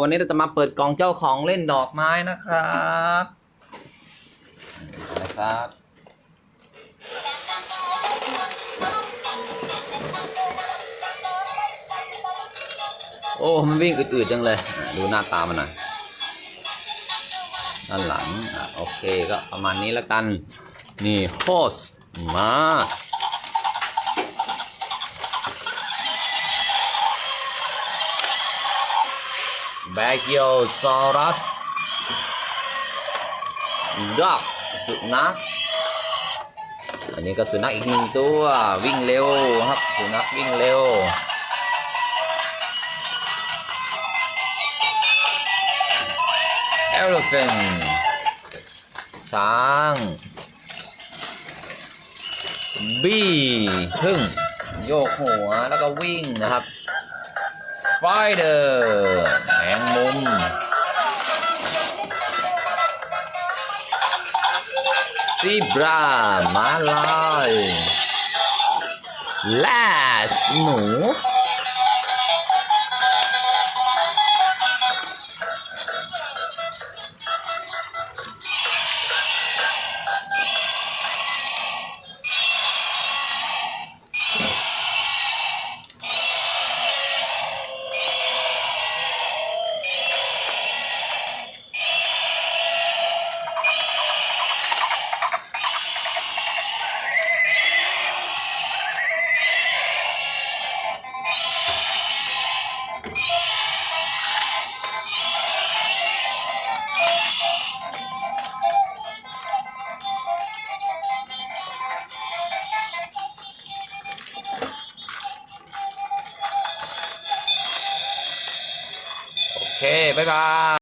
วันนี้เราจะมาเปิดกล่องเจ้าของเล่นดอกไม้นะครับนะครับ โอ้ มันวิ่งอืดๆจังเลย ดูหน้าตามันหน่อยด้านหลังอะโอเคก็ประมาณนี้แล้วกัน นี่โฮสมา แบกิโอซอรัสดักสุนัขอันนี้ก็สุนัขอีกหนึ่งตัววิ่งเร็วครับสุนัขวิ่งเร็ว elephant ช้างบีพึ่งโยกหัวแล้วก็วิ่งนะครับ spider แมงมุม zebra ม้าลาย last ห ok 拜拜。